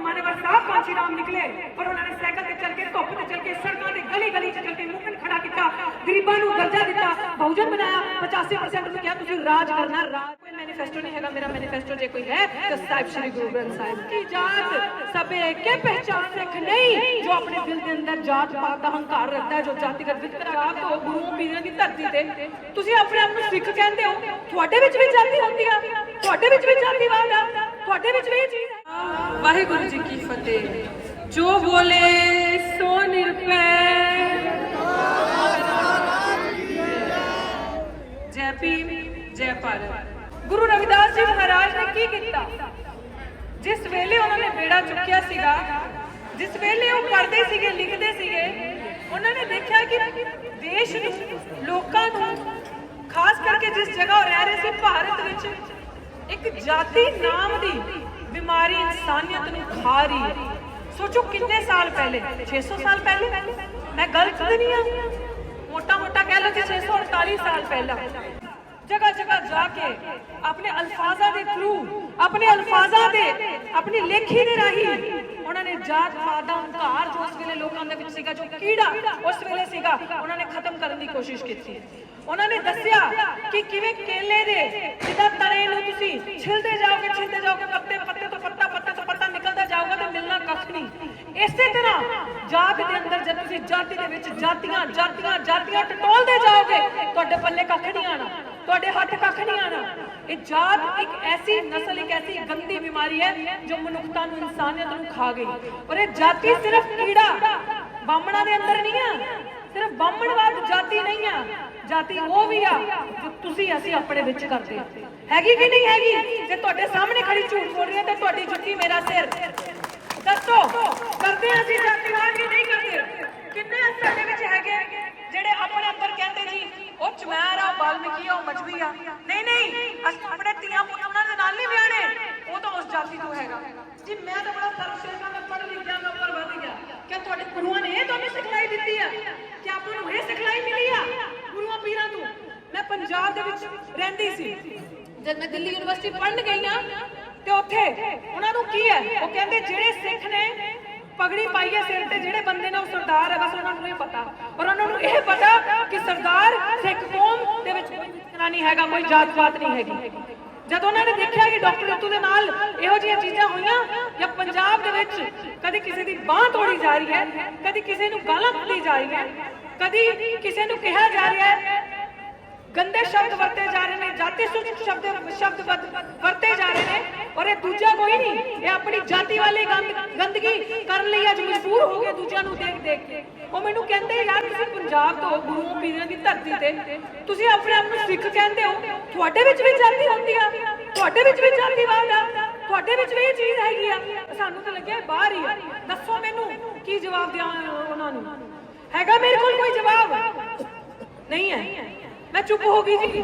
ਜ਼ਮਾਨੇ ਵਿੱਚ ਕਾਂਚੀ ਰਾਮ ਨਿਕਲੇ, ਪਰ ਉਹਨਾਂ ਨੇ ਸਾਈਕਲ ਤੇ ਚੱਲ ਕੇ, ਧੁੱਪ ਤੇ ਚੱਲ ਕੇ, ਸੜਕਾਂ ਤੇ ਗਲੀ ਗਲੀ 'ਚ ਚੱਲ ਕੇ ਮੁਕਨ ਖੜਾ ਕੀਤਾ, ਗਰੀਬਾਂ ਨੂੰ ਦਰਜਾ ਦਿੱਤਾ, ਬਹੁਜਨ ਬਣਾਇਆ 85% ਨੂੰ ਕਿਹਾ, ਤੁਸੀਂ ਰਾਜ ਕਰਨਾ, ਰਾਜ ਕੋਈ ਮੈਨੀਫੈਸਟੋ ਨਹੀਂ ਹੈਗਾ, ਮੇਰਾ ਮੈਨੀਫੈਸਟੋ ਜੇ ਕੋਈ ਹੈ, ਤਾਂ ਸਾਹਿਬ ਸ਼੍ਰੀ ਗੁਰੂ ਗ੍ਰੰਥ ਸਾਹਿਬ ਕੀ ਜਾਤ, ਸਭੇ ਕੇ ਪਹਿਚਾਨ ਸਿੱਖ ਨਹੀਂ, ਜੋ ਆਪਣੇ ਦਿਲ ਦੇ ਅੰਦਰ ਜਾਤ ਪਾਤ ਦਾ ਹੰਕਾਰ ਰੱਖਦਾ ਹੈ, ਜੋ ਜਾਤੀਗਤ ਵਿਤਕਰਾ ਤੋਂ ਗੁਰੂ ਪੀਰਾਂ ਦੀ ਧਰਤੀ ਤੇ। ਤੁਸੀਂ ਆਪਣੇ ਆਪ ਨੂੰ ਸਿੱਖ ਕਹਿੰਦੇ ਹੋ, ਤੁਹਾਡੇ ਵਿੱਚ ਵੀ ਜਾਤੀ ਹੁੰਦੀ ਆ, ਤੁਹਾਡੇ ਵਿੱਚ ਵੀ ਜਾਤੀਵਾਦ ਆ, ਤੁਹਾਡੇ ਵਿੱਚ ਵੀ ਵਾਹਿਗੁਰੂ ਜੀ ਕੀ ਫਤਿਹ। ਜੋ ਬੋਲੇ, ਸੋ ਨਿਰਭੈ। ਜੈ ਭੀਮ, ਜੈ ਭਾਰਤ। ਗੁਰੂ ਰਵਿਦਾਸ ਜੀ ਮਹਾਰਾਜ ਨੇ ਕੀ ਕੀਤਾ? ਜਿਸ ਵੇਲੇ ਉਹਨਾਂ ਨੇ ਬੇੜਾ ਚੁੱਕਿਆ ਸੀਗਾ, ਜਿਸ ਵੇਲੇ ਉਹ ਕਰਦੇ ਸੀਗੇ, ਲਿਖਦੇ ਸੀਗੇ, ਉਹਨਾਂ ਨੇ ਦੇਖਿਆ ਕਿ ਦੇਸ਼ ਨੂੰ, ਲੋਕਾਂ ਨੂੰ, ਖਾਸ ਕਰਕੇ ਜਿਸ ਜਗ੍ਹਾ ਉਹ ਰਹਿ ਰਹੇ ਸੀ, ਭਾਰਤ ਵਿੱਚ, ਇੱਕ ਜਾਤੀ ਨਾਮ ਦੀ ਬਿਮਾਰੀ ਇਨਸਾਨੀਅਤ ਨੂੰ ਖਾ ਰਹੀ ਹੈ। ਸੋਚੋ ਕਿੰਨੇ ਸਾਲ ਪਹਿਲੇ? 600 ਸਾਲ ਪਹਿਲੇ? ਮੈਂ ਗਲਤ ਨਹੀਂ ਆ ਮੋਟਾ ਮੋਟਾ ਕਹਿ ਲਓ ਕਿ 648 ਸਾਲ ਪਹਿਲਾਂ। ਜਗ੍ਹਾ ਜਗ੍ਹਾ ਜਾ ਕੇ ਆਪਣੇ ਅਲਫਾਜ਼ਾਂ ਦੇ ਥਰੂ ਆਪਣੇ ਅਲਫਾਜ਼ਾਂ ਦੇ, ਆਪਣੀ ਲੇਖੀ ਦੇ ਰਾਹੀਂ ਜਾਤ ਪਾਤ ਦਾ ਹੰਕਾਰ ਜੋ ਉਸ ਵੇਲੇ ਲੋਕਾਂ ਦੇ ਵਿੱਚ ਸੀਗਾ, ਜੋ ਕੀੜਾ ਉਸ ਵੇਲੇ ਸੀਗਾ, ਉਹਨਾਂ ਨੇ ਖਤਮ ਕਰਨ ਦੀ ਕੋਸ਼ਿਸ਼ ਕੀਤੀ। ਉਹਨਾਂ ਨੇ ਦੱਸਿਆ ਕਿ ਕਿਵੇਂ ਕੇਲੇ ਦੇ ਜਿੱਦਾਂ ਤਣੇ ਨੂੰ ਤੁਸੀਂ ਛਿਲਦੇ ਜਾਓਗੇ ਛਿਲਦੇ ਜਾਓਗੇ, ਪੱਤੇ ਪੱਤੇ ਤੋਂ ਪੱਤਾ, ਪੱਤੇ ਤੋਂ ਪੱਤਾ ਨਿਕਲਦਾ ਜਾਊਗਾ ਤੇ ਮਿਲਣਾ ਕੱਖ ਨਹੀਂ। ਇਸੇ ਤਰ੍ਹਾਂ ਜਾਤ ਦੇ ਅੰਦਰ ਜਦ ਤੁਸੀਂ ਜਾਤੀ ਦੇ ਵਿੱਚ ਜਾਤੀਆਂ ਜਾਤੀਆਂ ਜਾਤੀਆਂ ਟਟੋਲਦੇ ਜਾਓਗੇ, ਤੁਹਾਡੇ ਪੱਲੇ ਕੱਖ ਨਹੀਂ ਆਣਾ ਤੁਹਾਡੇ ਹੱਥ ਕੱਖ ਨਹੀਂ ਆਣਾ। ਇਹ ਜਾਤ ਇੱਕ ਐਸੀ ਨਸਲ, ਇੱਕ ਐਸੀ ਗੰਦੀ ਬਿਮਾਰੀ ਹੈ ਜੋ ਮਨੁੱਖਤਾ ਨੂੰ, ਇਨਸਾਨੀਅਤ ਨੂੰ ਖਾ ਗਈ। ਔਰ ਇਹ ਜਾਤੀ ਸਿਰਫ ਕੀੜਾ, ਬਾਹਮਣਾ ਦੇ ਅੰਦਰ ਨਹੀਂ ਆ। ਸਿਰਫ ਬਾਹਮਣਵਾਦ ਜਾਤੀ ਨਹੀਂ ਆ। ਜਾਤੀ ਉਹ ਵੀ ਆ ਜੋ ਤੁਸੀਂ, ਅਸੀਂ ਆਪਣੇ ਵਿੱਚ ਕਰਦੇ ਹੈਗੀ ਕਿ ਨਹੀਂ ਹੈਗੀ? ਜੇ ਤੁਹਾਡੇ ਸਾਹਮਣੇ ਖੜੀ ਝੂਠ ਬੋਲ ਰਹੀ ਹੈ, ਤੇ ਤੁਹਾਡੀ ਜੁੱਤੀ ਮੇਰਾ ਸਿਰ। ਦੱਸੋ ਕਰਦੇ ਹਾਂ ਅਸੀਂ ਜਾਤੀਵਾਦ ਕਿ ਨਹੀਂ ਕਰਦੇ ਕਿੰਨੇ ਸਾਡੇ ਵਿੱਚ ਹੈਗੇ ਜਿਹੜੇ ਆਪਣੇ ਅੰਦਰ ਕਹਿੰਦੇ ਜੀ ਉਹ ਚਮੈਰ ਆ ਉਹ ਬਾਲਮੀਕੀ ਆ ਉਹ ਮਜਬੀ ਆ ਨਹੀਂ ਨਹੀਂ ਅਸੀਂ ਆਪਣੇ ਧੀਆਂ ਪੁੱਤ ਉਹਨਾਂ ਦੇ ਨਾਲ ਨਹੀਂ ਵਿਆਹਣੇ ਉਹ ਤਾਂ ਉਸ ਜਾਤੀ ਤੋਂ ਹੈਗਾ ਜੀ, ਮੈਂ ਤਾਂ ਬੜਾ ਸਰਵਸ਼ੇਖਾ ਮੈਂ ਪੜ੍ਹ ਲਿਖ ਗਿਆ ਮੈਂ ਉੱਪਰ ਵੱਧ ਗਿਆ। ਕਿ ਤੁਹਾਡੇ ਗੁਰੂਆਂ ਨੇ ਇਹ ਤੁਹਾਨੂੰ ਸਿਖਲਾਈ ਦਿੱਤੀ ਆ? ਕਿ ਆਪਾਂ ਨੂੰ ਇਹ ਸਿਖਲਾਈ ਮਿਲੀ ਆ? ਗੁਰੂਆਂ ਪੀਰਾਂ ਤੋਂ। ਮੈਂ ਪੰਜਾਬ ਦੇ ਵਿੱਚ ਰਹਿੰਦੀ ਸੀ। ਜਦ ਮੈਂ ਦਿੱਲੀ ਯੂਨੀਵਰਸਿਟੀ ਪੜ੍ਹਨ ਗਈ ਆ ਤੇ ਉੱਥੇ ਉਹਨਾਂ ਨੂੰ ਕੀ ਹੈ? ਉਹ ਕਹਿੰਦੇ, ਜਿਹੜੇ ਸਿੱਖ ਨੇ ਪਗੜੀ ਪਾਈ ਹੈ ਸਿਰ ਤੇ, ਜਿਹੜੇ ਬੰਦੇ ਨੇ ਉਹ ਸਰਦਾਰ ਹੈ, ਬਸ ਉਹਨਾਂ ਨੂੰ ਇਹ ਪਤਾ। ਔਰ ਉਹਨਾਂ ਨੂੰ ਇਹ ਪਤਾ ਕਿ ਸਰਦਾਰ ਸਿੱਖ ਕੌਮ ਦੇ ਵਿੱਚ ਕੋਈ ਨਹੀਂ ਹੈਗਾ, ਕੋਈ ਜਾਤ ਪਾਤ ਨਹੀਂ ਹੈਗੀ। ਜਦ ਉਹਨਾਂ ਨੇ ਦੇਖਿਆ ਕਿ ਡਾਕਟਰ ਰੱਤੂ ਦੇ ਨਾਲ ਇਹੋ ਜਿਹੀਆਂ ਚੀਜ਼ਾਂ ਹੋਈਆਂ, ਜਾਂ ਪੰਜਾਬ ਦੇ ਵਿੱਚ ਕਦੀ ਕਿਸੇ ਦੀ ਬਾਹ ਤੋੜੀ ਜਾ ਰਹੀ ਹੈ, ਕਦੀ ਕਿਸੇ ਨੂੰ ਗਾਲਾਂ ਕੱਢੀ ਜਾ ਰਹੀ ਹੈ ਕਦੀ ਕਿਸੇ ਨੂੰ ਕਿਹਾ ਜਾ ਰਿਹਾ ਹੈ, ਗੰਦੇ ਸ਼ਬਦ ਵਰਤੇ ਜਾ ਰਹੇ ਨੇ, ਜਾਤੀ ਸੂਚਕ ਸ਼ਬਦ ਸ਼ਬਦ ਵਰਤੇ ਜਾ ਰਹੇ ਨੇ, ਔਰ ਇਹ ਦੂਜਾ ਕੋਈ ਨਹੀਂ, ਇਹ ਆਪਣੀ ਜਾਤੀ ਵਾਲੀ ਗੰਦਗੀ ਕਰਨ ਲਈ ਅੱਜ ਮਜਬੂਰ ਹੋ ਗਏ ਦੂਜਿਆਂ ਨੂੰ ਦੇਖ ਦੇਖ ਕੇ। ਉਹ ਮੈਨੂੰ ਕਹਿੰਦੇ, ਯਾਰ, ਤੁਸੀਂ ਪੰਜਾਬ ਤੋਂ ਗੁਰੂ ਪੀਰਾਂ ਦੀ ਧਰਤੀ ਤੇ ਤੁਸੀਂ ਆਪਣੇ ਆਪ ਨੂੰ ਸਿੱਖ ਕਹਿੰਦੇ ਹੋ। ਤੁਹਾਡੇ ਵਿੱਚ ਵੀ ਜਾਤੀ ਹੁੰਦੀ ਆ। ਤੁਹਾਡੇ ਵਿੱਚ ਵੀ ਜਾਤੀਵਾਦ ਆ। ਤੁਹਾਡੇ ਵਿੱਚ ਵੀ ਇਹ ਚੀਜ਼ ਹੈਗੀ ਆ। ਸਾਨੂੰ ਤਾਂ ਲੱਗਿਆ ਬਾਹਰ ਹੀ ਆ। ਦੱਸੋ ਮੈਨੂੰ ਕੀ ਜਵਾਬ ਦਿਆਂ ਉਹਨਾਂ ਨੂੰ? ਹੈਗਾ ਮੇਰੇ ਕੋਲ ਕੋਈ ਜਵਾਬ? ਨਹੀਂ ਹੈ। ਮੈਂ ਚੁੱਪ ਹੋ ਗਈ ਜੀ,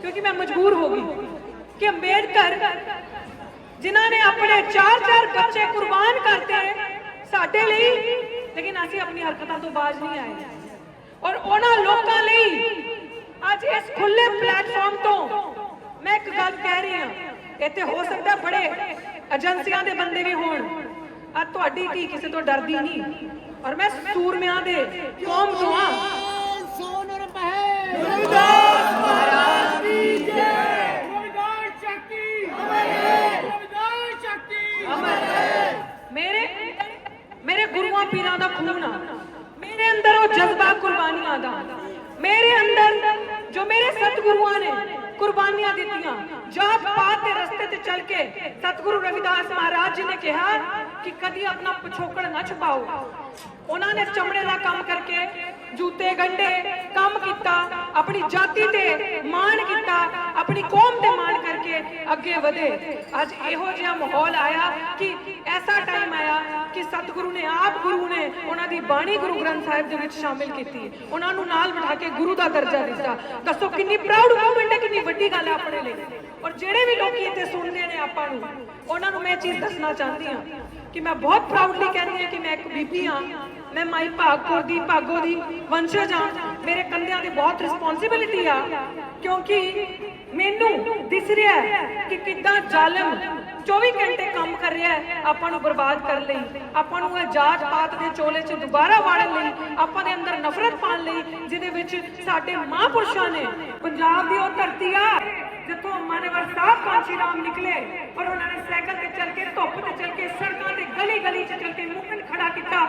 ਕਿਉਂਕਿ ਮੈਂ ਮਜਬੂਰ ਹੋ ਗਈ ਕਿ ਅੰਬੇਡਕਰ, ਜਿਨ੍ਹਾਂ ਨੇ ਆਪਣੇ ਚਾਰ ਚਾਰ ਬੱਚੇ ਕੁਰਬਾਨ ਕਰਤੇ ਸਾਡੇ ਲਈ ਲੇਕਿਨ ਅਸੀਂ ਆਪਣੀ ਹਰਕਤਾਂ ਤੋਂ ਬਾਜ਼ ਨਹੀਂ ਆਏ। ਔਰ ਉਹਨਾਂ ਲੋਕਾਂ ਲਈ ਅੱਜ ਇਸ ਖੁੱਲੇ ਪਲੇਟਫਾਰਮ ਤੋਂ ਮੈਂ ਇੱਕ ਗੱਲ ਕਹਿ ਰਹੀ ਹਾਂ ਇੱਥੇ ਹੋ ਸਕਦਾ ਬੜੇ ਏਜੰਸੀਆਂ ਦੇ ਬੰਦੇ ਵੀ ਹੋਣ। ਆ ਤੁਹਾਡੀ ਧੀ ਕਿਸੇ ਤੋਂ ਡਰਦੀ ਨਹੀਂ। ਔਰ ਮੈਂ ਸੂਰਮਿਆਂ ਦੇ ਕੌਮ ਤੋਂ ਆ ਸੋਨਰ ਮਹਿ ਰਵਿਦਾਸ ਮਹਾਰਾਜ ਦੀ ਜੈ ਰਵਿਦਾਸ ਸ਼ਕਤੀ ਅਮਰ ਹੈ ਰਵਿਦਾਸ ਸ਼ਕਤੀ ਅਮਰ ਮੇਰੇ ਮੇਰੇ ਗੁਰੂਆਂ ਪੀਰਾਂ ਦਾ ਖੂਨ ਆ। ਮੇਰੇ ਅੰਦਰ ਉਹ ਜਜ਼ਬਾ ਕੁਰਬਾਨੀਆਂ ਦਾ। ਮੇਰੇ ਅੰਦਰ ਜੋ ਮੇਰੇ ਸਤਿਗੁਰੂਆਂ ਨੇ ਕੁਰਬਾਨੀਆਂ ਦਿੱਤੀਆਂ ਜਾਤ ਪਾਤ ਦੇ ਰਸਤੇ ਤੇ ਚੱਲ ਕੇ ਸਤਿਗੁਰੂ ਰਵਿਦਾਸ ਮਹਾਰਾਜ ਜੀ ਨੇ ਕਿਹਾ ਕਿ ਕਦੀ ਆਪਣਾ ਪਿਛੋਕੜ ਨਾ ਛੁਪਾਓ। ਉਹਨਾਂ ਨੇ ਚਮੜੇ ਦਾ ਕੰਮ ਕਰਕੇ ਜੂਤੇ, ਗੰਢੇ ਕੰਮ ਕੀਤਾ, ਆਪਣੀ ਜਾਤੀ ਤੇ ਮਾਣ ਕੀਤਾ, ਆਪਣੀ ਕੌਮ ਤੇ ਮਾਣ ਕਰਕੇ ਅੱਗੇ ਵਧੇ। ਅੱਜ ਇਹੋ ਜਿਹਾ ਮਾਹੌਲ ਆਇਆ ਕਿ ਐਸਾ ਟਾਈਮ ਆਇਆ ਕਿ ਸਤਿਗੁਰੂ ਨੇ ਆਪ ਗੁਰੂ ਨੇ ਉਹਨਾਂ ਦੀ ਬਾਣੀ ਗੁਰੂ ਗ੍ਰੰਥ ਸਾਹਿਬ ਦੇ ਵਿੱਚ ਸ਼ਾਮਿਲ ਕੀਤੀ ਉਹਨਾਂ ਨੂੰ ਨਾਲ ਬਿਠਾ ਕੇ ਗੁਰੂ ਦਾ ਦਰਜਾ ਦਿੱਤਾ। ਦੱਸੋ, ਕਿੰਨੀ ਪ੍ਰਾਊਡ ਮੂਵਮੈਂਟ ਹੈ, ਕਿੰਨੀ ਵੱਡੀ ਗੱਲ ਹੈ ਆਪਣੇ ਲਈ? ਔਰ ਜਿਹੜੇ ਵੀ ਲੋਕੀ ਇੱਥੇ ਸੁਣਦੇ ਨੇ ਆਪਾਂ ਨੂੰ, ਉਹਨਾਂ ਨੂੰ ਮੈਂ ਚੀਜ਼ ਦੱਸਣਾ ਚਾਹੁੰਦੀ ਹਾਂ ਕਿ ਮੈਂ ਬਹੁਤ ਪ੍ਰਾਊਡਲੀ ਕਹਿੰਦੀ ਹਾਂ ਕਿ ਮੈਂ ਇੱਕ ਬੀਬੀ ਹਾਂ। ਮੈਂ ਮਾਈ ਭਾਗਪੁਰ ਦੀ ਭਾਗੋ ਦੀ ਵੰਸ਼ਜ ਹਾਂ। ਮੇਰੇ ਕੰਧਿਆਂ ਤੇ ਬਹੁਤ ਰਿਸਪੌਂਸਿਬਿਲਿਟੀ ਆ। ਕਿਉਂਕਿ ਮੈਨੂੰ ਦਿਸ ਰਿਹਾ ਕਿ ਕਿੱਦਾਂ ਜ਼ਾਲਮ 24 ਘੰਟੇ ਕੰਮ ਕਰ ਰਿਹਾ ਹੈ ਆਪਾਂ ਨੂੰ ਬਰਬਾਦ ਕਰਨ ਲਈ। ਆਪਾਂ ਨੂੰ ਇਹ ਪਾਤ ਦੇ ਚੋਲੇ 'ਚ ਦੁਬਾਰਾ ਵਾੜਨ ਲਈ, ਆਪਾਂ ਦੇ ਅੰਦਰ ਨਫ਼ਰਤ ਪਾਉਣ ਲਈ, ਜਿਹਦੇ ਵਿੱਚ ਸਾਡੇ ਮਹਾਂਪੁਰਸ਼ਾਂ ਨੇ ਪੰਜਾਬ ਦੀ ਉਹ ਧਰਤੀ ਆ, ਜਿੱਥੋਂ ਮਾਨਵਰ ਸਾਹਿਬ ਕਾਂਚੀ ਰਾਮ ਨਿਕਲੇ ਔਰ ਉਹਨਾਂ ਨੇ ਸਾਈਕਲ ਤੇ ਚੱਲ ਕੇ, ਧੁੱਪ ਤੇ ਚੱਲ ਕੇ, ਸੜਕਾਂ ਤੇ ਗਲੀ ਗਲੀ 'ਚ ਚੱਲ ਕੇ ਮੂਵਮੈਂਟ ਖੜਾ ਕੀਤਾ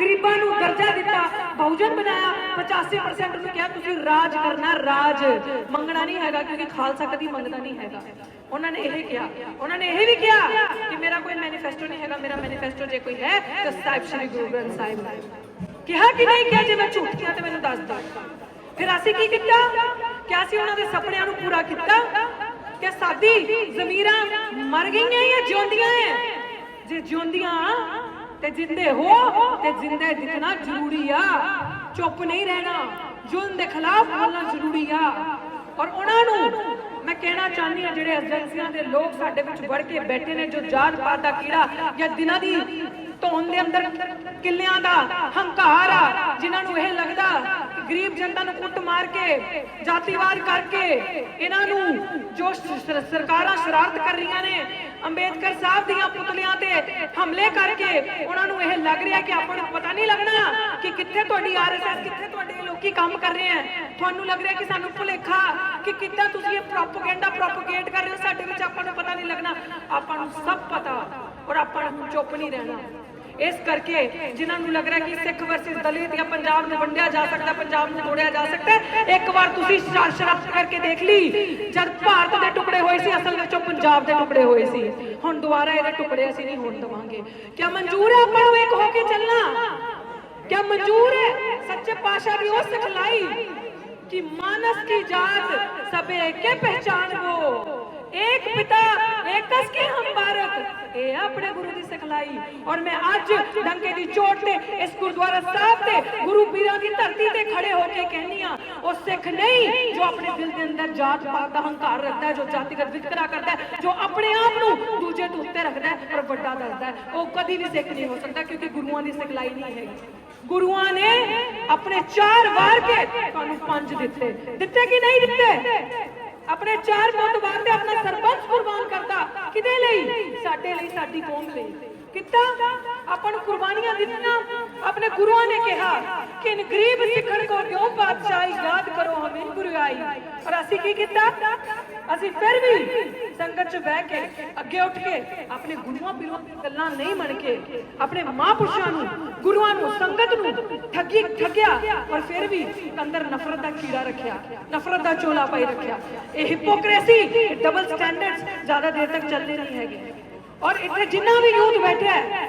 ਗਰੀਬਾਂ ਨੂੰ ਦਰਜਾ ਦਿੱਤਾ। ਬਹੁਜਨ ਬਣਾਇਆ 85% ਨੂੰ ਕਿਹਾ, ਤੁਸੀਂ ਰਾਜ ਕਰਨਾ, ਰਾਜ। ਮੰਗਣਾ ਨਹੀਂ ਹੈਗਾ, ਕਿਉਂਕਿ ਖਾਲਸਾ ਕਦੀ ਮੰਗਦਾ ਨਹੀਂ ਹੈਗਾ। ਉਹਨਾਂ ਨੇ ਇਹ ਕਿਹਾ। ਉਹਨਾਂ ਨੇ ਇਹ ਵੀ ਕਿਹਾ ਕਿ ਮੇਰਾ ਕੋਈ ਮੈਨੀਫੈਸਟੋ ਨਹੀਂ ਹੈਗਾ, ਮੇਰਾ ਮੈਨੀਫੈਸਟੋ ਜੇ ਕੋਈ ਹੈ, ਤਾਂ ਸਾਹਿਬ ਸ੍ਰੀ ਗੁਰੂ ਗ੍ਰੰਥ ਸਾਹਿਬ ਕਿਹਾ ਕਿ ਨਹੀਂ ਕਿਹਾ? ਜੇ ਮੈਂ ਝੂਠ ਕਿਹਾ, ਤੇ ਮੈਨੂੰ ਦੱਸ ਦਿਓ। ਫਿਰ ਅਸੀਂ ਕੀ ਕੀਤਾ? ਕਿਆ ਅਸੀਂ ਉਹਨਾਂ ਦੇ ਸੁਪਨਿਆਂ ਨੂੰ ਪੂਰਾ ਕੀਤਾ? ਕਿ ਸਾਡੀ ਜ਼ਮੀਰਾਂ ਮਰ ਗਈਆਂ ਜਾਂ ਜਿਉਂਦੀਆਂ ਐ? ਜੇ ਜਿਉਂਦੀਆਂ ਤੇ ਜਿੰਦੇ ਹੋ, ਤੇ ਜਿੰਦੇ ਦਿਖਣਾ ਜ਼ਰੂਰੀ ਆ। ਚੁੱਪ ਨਹੀਂ ਰਹਿਣਾ, ਜ਼ੁਲਮ ਦੇ ਖਿਲਾਫ ਬੋਲਣਾ ਜ਼ਰੂਰੀ ਆ। ਔਰ ਉਹਨਾਂ ਨੂੰ ਮੈਂ ਕਹਿਣਾ ਚਾਹੁੰਦੀ ਹਾਂ, ਜਿਹੜੇ ਏਜੰਸੀਆਂ ਦੇ ਲੋਕ ਸਾਡੇ ਵਿੱਚ ਵੜ ਕੇ ਬੈਠੇ ਨੇ, ਜੋ ਜਾਤ ਪਾਤ ਦਾ ਕੀੜਾ ਜਾਂ ਦਿਨਾਂ ਦੀ ਧੌਣ ਦੇ ਅੰਦਰ ਕਿੱਲਿਆਂ ਦਾ ਹੰਕਾਰ ਆ, ਜਿਨ੍ਹਾਂ ਨੂੰ ਇਹ ਲੱਗਦਾ ਗਰੀਬ ਜਨਤਾ ਨੂੰ ਕੁੱਟ ਮਾਰ ਕੇ, ਜਾਤੀਵਾਦ ਕਰਕੇ ਇਹਨਾਂ ਨੂੰ ਜੋ ਸਰਕਾਰਾਂ ਸ਼ਰਾਰਤ ਕਰ ਰਹੀਆਂ ਨੇ, ਅੰਬੇਦਕਰ ਸਾਹਿਬ ਦੀਆਂ ਪੁਤਲਿਆਂ ਤੇ ਹਮਲੇ ਕਰਕੇ ਉਹਨਾਂ ਨੂੰ ਇਹ ਲੱਗ ਰਿਹਾ ਕਿ ਆਪਾਂ ਨੂੰ ਪਤਾ ਨਹੀਂ ਲੱਗਣਾ ਕਿ ਕਿੱਥੇ ਤੁਹਾਡੀ ਆਰਐਸਐਸ ਕਿੱਥੇ ਤੁਹਾਡੇ ਲੋਕੀ ਕੰਮ ਕਰ ਰਹੇ ਆ ਤੁਹਾਨੂੰ ਲੱਗ ਰਿਹਾ ਕਿ ਸਾਨੂੰ ਭੁਲੇਖਾ ਕਿ ਕਿੱਦਾਂ ਤੁਸੀਂ ਇਹ ਪ੍ਰੋਪਗੈਂਡਾ ਪ੍ਰੋਪਗੇਟ ਕਰ ਰਹੇ ਹੋ, ਸਾਡੇ ਵਿੱਚ ਆਪਾਂ ਨੂੰ ਪਤਾ ਨਹੀਂ ਲੱਗਣਾ। ਆਪਾਂ ਨੂੰ ਸਭ ਪਤਾ ਔਰ ਆਪਾਂ ਨੂੰ ਚੁੱਪ ਨਹੀਂ ਰਹਿਣਾ। ਇਸ ਕਰਕੇ ਜਿਨ੍ਹਾਂ ਨੂੰ ਲੱਗ ਰਿਹਾ ਕਿ ਸਿੱਖ ਵਰਸਸ ਦਲਿਤ ਜਾਂ ਪੰਜਾਬ ਨੂੰ ਵੰਡਿਆ ਜਾ ਸਕਦਾ, ਪੰਜਾਬ ਨੂੰ ਤੋੜਿਆ ਜਾ ਸਕਦਾ, ਇੱਕ ਵਾਰ ਤੁਸੀਂ ਸ਼ਰਤ ਕਰਕੇ ਦੇਖ ਲਈ, ਜਦ ਭਾਰਤ ਦੇ ਟੁਕੜੇ ਹੋਏ ਸੀ, ਅਸਲ ਵਿੱਚੋਂ ਪੰਜਾਬ ਦੇ ਟੁਕੜੇ ਹੋਏ ਸੀ। ਹੁਣ ਦੁਬਾਰਾ ਇਹਦੇ ਟੁਕੜੇ ਅਸੀਂ ਨਹੀਂ ਹੋਣ ਦਵਾਂਗੇ। ਕਿਆ ਮਨਜ਼ੂਰ ਹੈ ਆਪਾਂ ਨੂੰ ਇੱਕ ਹੋ ਕੇ ਚੱਲਣਾ? ਕਿਆ ਮਨਜ਼ੂਰ ਹੈ? ਸੱਚੇ ਪਾਸ਼ਾ ਦੀ ਉਹ ਸਿਖਲਾਈ ਕਿ ਮਾਨਸ ਕੀ ਜਾਤ, ਸਭੇ ਕੇ ਪਹਿਚਾਨ ਵੋ। ਇੱਕ ਪਿਤਾ ਇੱਕ ਕਸ ਇਹ ਆਪਣੇ ਗੁਰੂ ਦੀ ਸਿਖਲਾਈ। ਔਰ ਮੈਂ ਅੱਜ ਡੰਕੇ ਦੀ ਚੋਟ ਤੇ ਇਸ ਗੁਰਦੁਆਰਾ ਸਾਹਿਬ ਤੇ ਗੁਰੂ ਪੀਰਾਂ ਦੀ ਧਰਤੀ ਤੇ ਖੜੇ ਹੋ ਕੇ ਕਹਿੰਦੀ ਆ ਉਹ ਸਿੱਖ ਨਹੀਂ ਜੋ ਆਪਣੇ ਦਿਲ ਦੇ ਅੰਦਰ ਜਾਤ ਪਾਤ ਦਾ ਹੰਕਾਰ ਰੱਖਦਾ ਜੋ ਜਾਤੀਗਤ ਵਿਤਕਰਾ ਕਰਦਾ ਜੋ ਆਪਣੇ ਆਪ ਨੂੰ ਦੂਜੇ ਤੋਂ ਉੱਤੇ ਰੱਖਦਾ ਹੈ ਪਰ ਵੱਡਾ ਦੱਸਦਾ ਉਹ ਕਦੀ ਵੀ ਸਿੱਖ ਨਹੀਂ ਹੋ ਸਕਦਾ ਕਿਉਂਕਿ ਗੁਰੂਆਂ ਦੀ ਸਿਖਲਾਈ ਨਹੀਂ ਹੈਗੀ। ਗੁਰੂਆਂ ਨੇ ਆਪਣੇ ਚਾਰ ਵਾਰ ਕੇ ਤੁਹਾਨੂੰ ਪੰਜ ਦਿੱਤੇ। ਦਿੱਤੇ ਕਿ ਨਹੀਂ ਦਿੱਤੇ? ਆਪਣੇ ਚਾਰ ਪੁੱਤ ਵਾਰ ਤੇ ਆਪਣਾ ਸਰਬੰਸ ਕੁਰਬਾਨ ਕਰਦਾ। ਕਿਹਦੇ ਲਈ? ਸਾਡੇ ਲਈ, ਸਾਡੀ ਕੌਮ ਲਈ। ਕਿੱਤਾ ਆਪਾਂ ਨੂੰ ਕੁਰਬਾਨੀਆਂ ਦਿੱਤੀਆਂ। ਆਪਣੇ ਗੁਰੂਆਂ ਨੇ ਕਿਹਾ। ਕਿ ਗਰੀਬ ਸਿੱਖਣ ਕੋ ਕਿਉਂ ਬਾਦਸ਼ਾਹੀ ਯਾਦ ਕਰੋ ਹਮੇ ਗੁਰਿਆਈ ਔਰ ਅਸੀਂ ਕੀ ਕੀਤਾ? ਅਸੀਂ ਫਿਰ ਵੀ ਸੰਗਤ 'ਚ ਬਹਿ ਕੇ, ਅੱਗੇ ਉੱਠ ਕੇ, ਆਪਣੇ ਗੁਰੂਆਂ ਪੀਰਾਂ ਦੀਆਂ ਗੱਲਾਂ ਨਹੀਂ ਮੰਨ ਕੇ, ਆਪਣੇ ਮਹਾਂਪੁਰਸ਼ਾਂ ਨੂੰ, ਗੁਰੂਆਂ ਨੂੰ, ਸੰਗਤ ਨੂੰ ਠੱਗੀ, ਠੱਗਿਆ ਪਰ ਫਿਰ ਵੀ ਅੰਦਰ ਨਫ਼ਰਤ ਦਾ ਕੀੜਾ ਰੱਖਿਆ, ਨਫ਼ਰਤ ਦਾ ਚੋਲਾ ਪਾਈ ਰੱਖਿਆ। ਇਹ ਹਿਪੋਕ੍ਰੇਸੀ ਡਬਲ ਸਟੈਂਡਰਡਸ ਜ਼ਿਆਦਾ ਦੇਰ ਤੱਕ ਚੱਲਦੇ ਨਹੀਂ ਹੈਗੇ। ਔਰ ਇੱਥੇ ਜਿੰਨਾ ਵੀ ਯੂਥ ਬੈਠਾ ਹੈ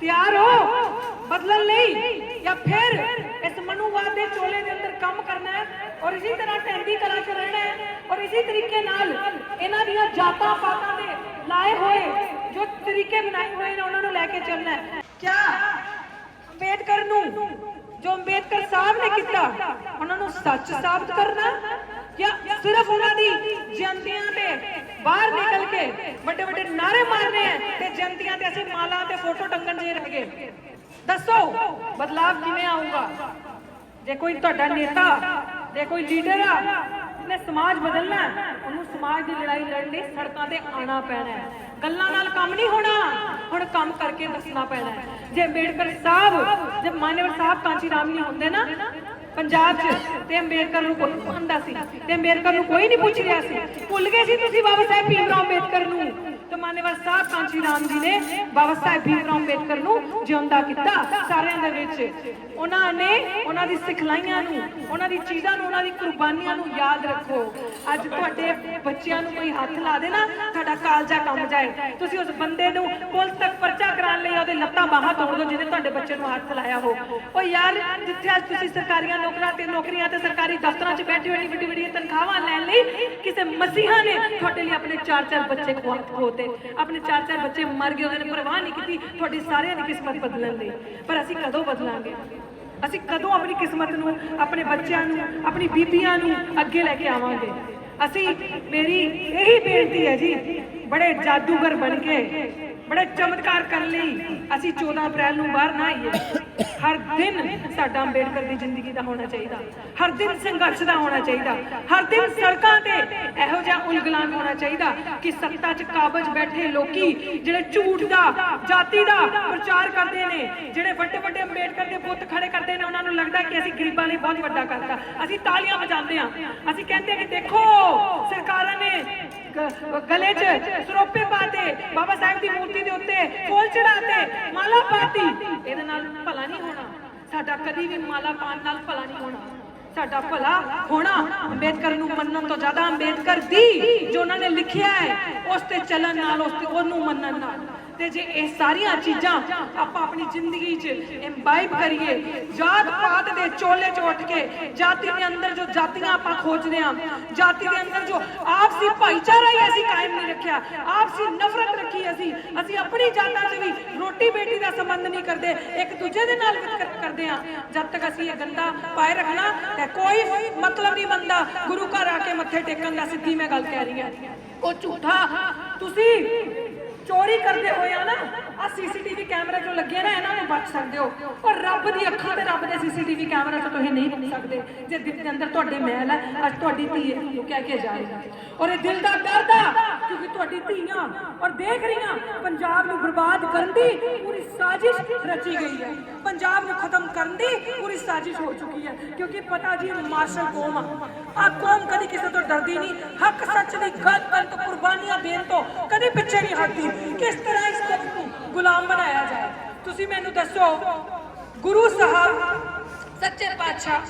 ਤਿਆਰ ਹੋ, ਬਦਲਣ ਲਈ ਜਾਂ ਫਿਰ ਇਸ ਮਨੂਵਾਦ ਦੇ ਚੋਲੇ ਦੇ ਅੰਦਰ ਕੰਮ ਕਰਨਾ ਹੈ ਔਰ ਇਸੇ ਤਰ੍ਹਾਂ ਟੈਂਦੀ ਕਲਾ ਚ ਰਹਿਣਾ ਹੈ ਔਰ ਇਸੇ ਤਰੀਕੇ ਨਾਲ ਇਹਨਾਂ ਦੀਆਂ ਜਾਤਾਂ ਪਾਤਾਂ ਦੇ ਲਾਏ ਹੋਏ ਜੋ ਤਰੀਕੇ ਬਣਾਏ ਹੋਏ ਨੇ, ਉਹਨਾਂ ਨੂੰ ਲੈ ਕੇ ਚੱਲਣਾ ਹੈ। ਕਿਆ ਅੰਬੇਦਕਰ ਨੂੰ ਜੋ ਅੰਬੇਦਕਰ ਸਾਹਿਬ ਨੇ ਕੀਤਾ, ਉਹਨਾਂ ਨੂੰ ਸੱਚ ਸਾਬਤ ਕਰਨਾ ਜਾਂ ਸਿਰਫ ਉਹਨਾਂ ਦੀ ਜਯੰਤੀਆਂ ਤੇ ਬਾਹਰ ਨਿਕਲ ਕੇ ਵੱਡੇ ਵੱਡੇ ਨਾਰੇ ਮਾਰਨੇ ਆ ਤੇ ਜਯੰਤੀਆਂ ਤੇ ਅਸੀਂ ਮਾਲਾ ਤੇ ਫੋਟੋ ਟੰਗਣ ਜੇ ਰਹਿ ਗਏ। ਦੱਸੋ, ਬਦਲਾਵ ਕਿਵੇਂ ਆਊਗਾ? ਜੇ ਕੋਈ ਤੁਹਾਡਾ ਨੇਤਾ, ਜੇ ਕੋਈ ਲੀਡਰ ਆ ਨੇ ਸਮਾਜ ਬਦਲਣਾ ਉਹਨੂੰ ਸਮਾਜ ਦੀ ਲੜਾਈ ਲੜਨ ਲਈ ਸੜਕਾਂ ਤੇ ਆਣਾ ਪੈਣਾ ਗੱਲਾਂ ਨਾਲ ਕੰਮ ਨਹੀਂ ਹੋਣਾ, ਹੁਣ ਕੰਮ ਕਰਕੇ ਦੱਸਣਾ ਪੈਣਾ ਜੇ ਅੰਬੇਡਕਰ ਸਾਹਿਬ, ਜੇ ਮਾਨਵਰ ਸਾਹਿਬ ਕਾਂਚੀ ਰਾਮ ਨਹੀਂ ਹੁੰਦੇ ਨਾ ਪੰਜਾਬ 'ਚ ਤੇ ਅੰਬੇਦਕਰ ਨੂੰ ਕੋਈ ਪੁੱਛਦਾ ਸੀ। ਤੇ ਅੰਬੇਡਕਰ ਨੂੰ ਕੋਈ ਨਹੀਂ ਪੁੱਛ ਰਿਹਾ ਸੀ। ਭੁੱਲ ਗਏ ਸੀ ਤੁਸੀਂ ਬਾਬਾ ਸਾਹਿਬ ਭੀਮਰਾਓ ਅੰਬੇਡਕਰ ਨੂੰ। ਤੇ ਮਾਨਵਰ ਸਾਹਿਬ ਕਾਂਚੀ ਰਾਮ ਜੀ ਨੇ ਬਾਬਾ ਸਾਹਿਬ ਭੀਮ ਭੀਮਰਾਓ ਅੰਬੇਦਕਰ ਨੂੰ ਜਿਉਂਦਾ ਕੀਤਾ ਸਾਰਿਆਂ ਦੇ ਵਿੱਚ। ਉਹਨਾਂ ਨੇ ਉਹਨਾਂ ਦੀ ਸਿਖਲਾਈਆਂ ਨੂੰ, ਉਹਨਾਂ ਦੀ ਚੀਜ਼ਾਂ ਨੂੰ, ਉਹਨਾਂ ਦੀ ਕੁਰਬਾਨੀਆਂ ਨੂੰ ਯਾਦ ਰੱਖੋ। ਅੱਜ ਤੁਹਾਡੇ ਬੱਚਿਆਂ ਨੂੰ ਕੋਈ ਹੱਥ ਲਾ ਦੇ ਨਾ ਤੁਹਾਡਾ ਕਾਲਜਾ ਕੰਮ ਜਾਏ। ਤੁਸੀਂ ਉਸ ਬੰਦੇ ਨੂੰ ਪੁਲਿਸ ਤੱਕ ਪਰਚਾ ਕਰਾਉਣ ਲਈ ਉਹਦੇ ਲੱਤਾਂ ਬਾਹਾਂ ਤੋੜ ਦਿਓ ਜਿਹਨੇ ਤੁਹਾਡੇ ਬੱਚੇ ਨੂੰ ਹੱਥ ਲਾਇਆ ਹੋ। ਉਹ ਯਾਰ, ਜਿੱਥੇ ਅੱਜ ਤੁਸੀਂ ਸਰਕਾਰੀਆਂ ਨੌਕਰਾਂ ਤੇ ਨੌਕਰੀਆਂ ਤੇ ਸਰਕਾਰੀ ਦਫ਼ਤਰਾਂ 'ਚ ਬੈਠੇ ਹੋ ਇੰਨੀ ਵੱਡੀ ਵੱਡੀਆਂ ਤਨਖਾਹਾਂ ਲੈਣ ਲਈ, ਕਿਸੇ ਮਸੀਹਾ ਨੇ ਤੁਹਾਡੇ ਲਈ ਆਪਣੇ ਚਾਰ ਚਾਰ ਬੱਚੇ ਖਵਾ ਖੋਤੇ। ਆਪਣੇ ਚਾਰ ਚਾਰ ਬੱਚੇ ਮਰ ਗਏ, ਉਹਨੇ ਪਰਵਾਹ ਨਹੀਂ ਕੀਤੀ, ਤੁਹਾਡੀ ਸਾਰਿਆਂ ਦੀ ਕਿਸਮਤ ਬਦਲਣ ਲਈ। ਪਰ ਅਸੀਂ ਕਦੋਂ ਬਦਲਾਂਗੇ? ਅਸੀਂ ਕਦੋਂ ਆਪਣੀ ਕਿਸਮਤ ਨੂੰ, ਆਪਣੇ ਬੱਚਿਆਂ ਨੂੰ, ਆਪਣੀ ਬੀਬੀਆਂ ਨੂੰ ਅੱਗੇ ਲੈ ਕੇ ਆਵਾਂਗੇ? ਅਸੀਂ ਮੇਰੀ ਇਹੀ ਬੇਨਤੀ ਹੈ ਜੀ, ਬੜੇ ਜਾਦੂਗਰ ਬਣ ਕੇ, ਬੜੇ ਚਮਤਕਾਰ ਕਰਨ ਲਈ ਅਸੀਂ 14 ਅਪ੍ਰੈਲ ਨੂੰ ਬਾਹਰ ਨਾ ਆਈਏ। ਹਰ ਦਿਨ ਸਾਡਾ ਅੰਬੇਡਕਰ ਦੀ ਜ਼ਿੰਦਗੀ ਦਾ ਹੋਣਾ ਚਾਹੀਦਾ। ਹਰ ਦਿਨ ਸੰਘਰਸ਼ ਦਾ ਹੋਣਾ ਚਾਹੀਦਾ। ਹਰ ਦਿਨ ਸੜਕਾਂ ਤੇ ਇਹੋ ਜਿਹਾ ਉਲਗਲਾਨ ਹੋਣਾ ਚਾਹੀਦਾ ਕਿ ਸੱਤਾ 'ਚ ਕਾਬਜ ਬੈਠੇ ਲੋਕੀ ਜਿਹੜੇ ਝੂਠ ਦਾ, ਜਾਤੀ ਦਾ ਪ੍ਰਚਾਰ ਕਰਦੇ ਨੇ, ਜਿਹੜੇ ਵੱਡੇ ਵੱਡੇ ਅੰਬੇਡਕਰ ਦੇ ਬੁੱਤ ਖੜੇ ਕਰਦੇ ਨੇ, ਉਹਨਾਂ ਨੂੰ ਲੱਗਦਾ ਕਿ ਅਸੀਂ ਗਰੀਬਾਂ ਲਈ ਬਹੁਤ ਵੱਡਾ ਕਰਤਾ। ਅਸੀਂ ਤਾਲੀਆਂ ਵਜਾਉਂਦੇ ਹਾਂ। ਅਸੀਂ ਕਹਿੰਦੇ ਕਿ ਦੇਖੋ, ਸਰਕਾਰਾਂ ਨੇ ਗਲੇ 'ਚ ਸਰੋਪੇ ਪਾਤੇ, ਬਾਬਾ ਸਾਹਿਬ ਦੀ ਮੂਰਤੀ ਦੇ ਉੱਤੇ ਫੁੱਲ ਚੜਾਤੇ ਮਾਲਾ ਪਾਤੀ। ਇਹਦੇ ਨਾਲ ਭਲਾ ਨਹੀਂ ਹੋਣਾ। ਸਾਡਾ ਕਦੀ ਵੀ ਮਾਲਾ ਪਾਣ ਨਾਲ ਭਲਾ ਨਹੀਂ ਹੋਣਾ। ਸਾਡਾ ਭਲਾ ਹੋਣਾ ਅੰਬੇਦਕਰ ਨੂੰ ਮੰਨਣ ਤੋਂ ਜ਼ਿਆਦਾ ਅੰਬੇਦਕਰ ਦੀ ਜੋ ਉਹਨਾਂ ਨੇ ਲਿਖਿਆ ਹੈ, ਉਸ ਤੇ ਚੱਲਣ ਨਾਲ, ਉਸ ਤੇ ਉਹਨੂੰ ਮੰਨਣ ਨਾਲ। ਤੇ ਜੇ ਇਹ ਸਾਰੀਆਂ ਚੀਜ਼ਾਂ ਆਪਾਂ ਆਪਣੀ ਜ਼ਿੰਦਗੀ 'ਚ ਇੰਬਾਈਬ ਕਰੀਏ, ਜਾਤ ਪਾਤ ਦੇ ਚੋਲੇ 'ਚ ਉੱਠ ਕੇ ਜਾਤੀ ਦੇ ਅੰਦਰ ਜੋ ਜਾਤੀਆਂ ਆਪਾਂ ਖੋਜਦੇ ਹਾਂ ਜਾਤੀ ਦੇ ਅੰਦਰ ਜੋ ਆਪਸੀ ਭਾਈਚਾਰਾ ਹੀ ਅਸੀਂ ਕਾਇਮ ਨਹੀਂ ਰੱਖਿਆ, ਆਪਸੀ ਨਫ਼ਰਤ ਰੱਖੀ ਅਸੀਂ ਅਸੀਂ ਆਪਣੀ ਜਾਤਾਂ 'ਚ ਵੀ ਰੋਟੀ ਬੇਟੀ ਦਾ ਸੰਬੰਧ ਨਹੀਂ ਕਰਦੇ, ਇੱਕ ਦੂਜੇ ਦੇ ਨਾਲ ਵਿਤਕਰਾ ਕਰਦੇ ਹਾਂ ਜਦ ਤੱਕ ਅਸੀਂ ਇਹ ਗੰਦਾ ਪਾਏ ਰੱਖਣਾ ਤੇ ਕੋਈ ਮਤਲਬ ਨਹੀਂ ਬੰਦਾ ਗੁਰੂ ਘਰ ਆ ਕੇ ਮੱਥੇ ਟੇਕਣ ਦਾ ਸਿੱਧੀ ਮੈਂ ਗੱਲ ਕਹਿ ਰਹੀ ਹਾਂ। ਉਹ ਝੂਠਾ, ਤੁਸੀਂ ਚੋਰੀ ਕਰਦੇ ਹੋਏ ਆ ਨਾ ਆ ਸੀਸੀਟੀਵੀ ਕੈਮਰੇ ਜੋ ਲੱਗੇ ਨਾ, ਇਹਨਾਂ ਨੂੰ ਬਚ ਸਕਦੇ ਹੋ। ਪਰ ਰੱਬ ਦੀ ਅੱਖਾਂ ਤੇ ਰੱਬ ਦੇ ਸੀਸੀਟੀਵੀ ਕੈਮਰੇ ਤੋਂ ਤੁਸੀਂ ਨਹੀਂ ਬਚ ਸਕਦੇ। ਜੇ ਦਿਲ ਦੇ ਅੰਦਰ ਤੁਹਾਡੇ ਮਹਿਲ ਹੈ, ਅੱਜ ਤੁਹਾਡੀ ਧੀ ਹੈ ਕਹਿ ਕੇ ਜਾ ਰਹੀ ਔਰ ਇਹ ਦਿਲ ਦਾ ਦਰਦ ਕਿਉਂਕਿ ਤੁਹਾਡੀ ਧੀਆਂ ਔਰ ਦੇਖ ਰਹੀਆਂ, ਪੰਜਾਬ ਨੂੰ ਬਰਬਾਦ ਕਰਨ ਦੀ ਪੂਰੀ ਸਾਜ਼ਿਸ਼ ਰਚੀ ਗਈ ਹੈ। ਪੰਜਾਬ ਨੂੰ ਖਤਮ ਕਰਨ ਦੀ ਪੂਰੀ ਸਾਜ਼ਿਸ਼ ਹੋ ਚੁੱਕੀ ਹੈ, ਕਿਉਂਕਿ ਪਤਾ ਜੀ ਮਾਰਸ਼ਲ ਕੌਮ ਆ। ਆ ਕੌਮ ਕਦੀ ਕਿਸੇ ਤੋਂ ਡਰਦੀ ਨਹੀਂ। ਹੱਕ ਸੱਚ ਦੀ ਗੱਲ ਕਰਨ ਤੋਂ, ਕੁਰਬਾਨੀਆਂ ਦੇਣ ਤੋਂ ਕਦੀ ਪਿੱਛੇ ਨਹੀਂ ਹਟਦੀ। ਕਿਸ ਤਰ੍ਹਾਂ ਇਸ ਕੌਮ ਨੂੰ ਗੁਲਾਮ ਬਣਾਇਆ ਜਾਏ? ਤੁਸੀਂ ਮੈਨੂੰ ਦੱਸੋ, ਗੁਰੂ ਸਾਹਿਬ, ਸੱਚੇ ਪਾਤਸ਼ਾਹ,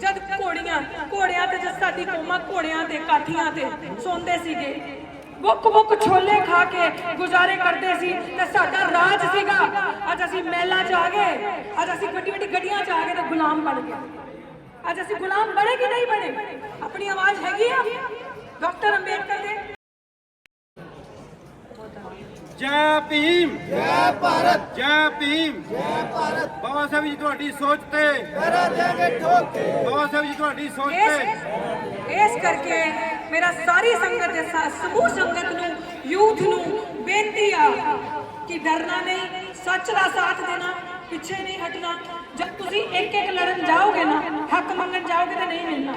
ਜਦ ਘੋੜੀਆਂ, ਘੋੜਿਆਂ ਤੇ ਜਦ ਸਾਡੀ ਕੌਮਾਂ ਘੋੜਿਆਂ ਤੇ, ਕਾਠੀਆਂ ਤੇ ਸੌਂਦੇ ਸੀਗੇ ਬੁੱਕ ਬੁੱਕ ਛੋਲੇ ਖਾ ਕੇ ਗੁਜ਼ਾਰੇ ਕਰਦੇ ਸੀ, ਤੇ ਸਾਡਾ ਰਾਜ ਸੀਗਾ। ਅੱਜ ਅਸੀਂ ਮਹਿਲਾ 'ਚ ਆ ਗਏ, ਅੱਜ ਅਸੀਂ ਵੱਡੀ ਵੱਡੀ ਗੱਡੀਆਂ 'ਚ ਆ ਗਏ ਤੇ ਗੁਲਾਮ ਬਣ ਗਏ। ਅੱਜ ਅਸੀਂ ਗੁਲਾਮ ਬਣੇ ਕਿ ਨਹੀਂ ਬਣੇ? ਆਪਣੀ ਆਵਾਜ਼ ਹੈਗੀ ਆ? ਡਾਕਟਰ ਅੰਬੇਦਕਰ ਦੇ। ਜੈ ਭੀਮ। ਜੈ ਭਾਰਤ ਜੈ ਭੀਮ। ਜੈ ਭਾਰਤ ਬਾਬਾ ਸਾਹਿਬ ਜੀ ਤੁਹਾਡੀ ਸੋਚ ਤੇ। ਕਰਾ ਦੇਗੇ ਠੋਕੇ ਬਾਬਾ ਸਾਹਿਬ ਜੀ ਤੁਹਾਡੀ ਸੋਚ ਤੇ। ਇਸ ਕਰਕੇ ਮੇਰਾ ਸਾਰੀ ਸੰਗਤ ਦੇ ਸਮੂਹ ਸੰਗਤ ਨੂੰ ਯੂਥ ਨੂੰ ਬੇਨਤੀ ਆ ਕਿ ਡਰਨਾ ਨਹੀਂ ਸੱਚ ਦਾ ਸਾਥ ਦੇਣਾ ਪਿੱਛੇ ਨਹੀਂ ਹਟਣਾ ਜਦ ਤੁਸੀਂ ਇੱਕ ਇੱਕ ਲੜਨ ਜਾਓਗੇ ਨਾ ਹੱਕ ਮੰਗਣ ਜਾਓਗੇ ਤਾਂ ਨਹੀਂ ਮਿਲਣਾ।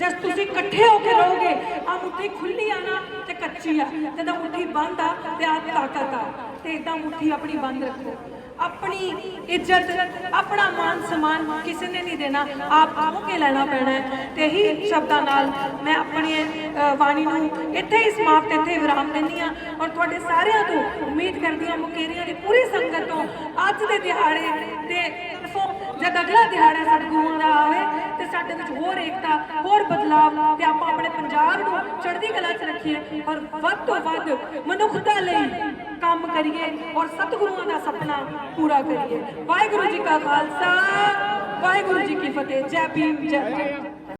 ਜਦ ਤੁਸੀਂ ਇਕੱਠੇ ਹੋ ਕੇ ਰਹੋਗੇ ਆ ਮੁੱਠੀ ਖੁੱਲੀ ਆ ਨਾ ਤੇ ਕੱਚੀ ਆ। ਜਦੋਂ ਮੁੱਠੀ ਬੰਦ ਆ ਤੇ ਆ ਤਾਕਤ ਆ ਤੇ ਇਦਾਂ ਮੁੱਠੀ ਆਪਣੀ ਬੰਦ ਰੱਖੋ। ਆਪਣੀ ਇੱਜ਼ਤ, ਆਪਣਾ ਮਾਨ ਸਨਮਾਨ ਕਿਸੇ ਨੇ ਨਹੀਂ ਦੇਣਾ। ਆਪ ਆਪ ਕੇ ਲੈਣਾ ਪੈਣਾ ਹੈ। ਤੇ ਇਹੀ ਸ਼ਬਦਾਂ ਨਾਲ ਮੈਂ ਆਪਣੀ ਬਾਣੀ ਨੂੰ ਇੱਥੇ ਹੀ ਸਮਾਪਤ ਇੱਥੇ ਵਿਰਾਮ ਦਿੰਦੀ ਹਾਂ ਔਰ ਤੁਹਾਡੇ ਸਾਰਿਆਂ ਤੋਂ ਉਮੀਦ ਕਰਦੀ ਹਾਂ ਮੁਕੇਰੀਆਂ ਦੀ ਪੂਰੀ ਸੰਗਤ ਤੋਂ ਅੱਜ ਦੇ ਦਿਹਾੜੇ ਤੇ ਜਦ ਅਗਲਾ ਦਿਹਾੜਾ ਸਤਿਗੁਰਾਂ ਦਾ ਆਵੇ ਤੇ ਸਾਡੇ ਵਿੱਚ ਹੋਰ ਏਕਤਾ, ਹੋਰ ਬਦਲਾਵ ਤੇ ਆਪਾਂ ਆਪਣੇ ਪੰਜਾਬ ਨੂੰ ਚੜ੍ਹਦੀ ਕਲਾ 'ਚ ਰੱਖੀਏ ਔਰ ਵੱਧ ਤੋਂ ਵੱਧ ਮਨੁੱਖਤਾ ਲਈ ਕੰਮ ਕਰੀਏ ਔਰ ਸਤਿਗੁਰੂਆਂ ਦਾ ਸੁਪਨਾ ਪੂਰਾ ਕਰੀਏ। ਵਾਹਿਗੁਰੂ ਜੀ ਕਾ ਖਾਲਸਾ, ਵਾਹਿਗੁਰੂ ਜੀ ਕੀ ਫਤਿਹ। ਜੈ ਭੀਮ, ਜੈ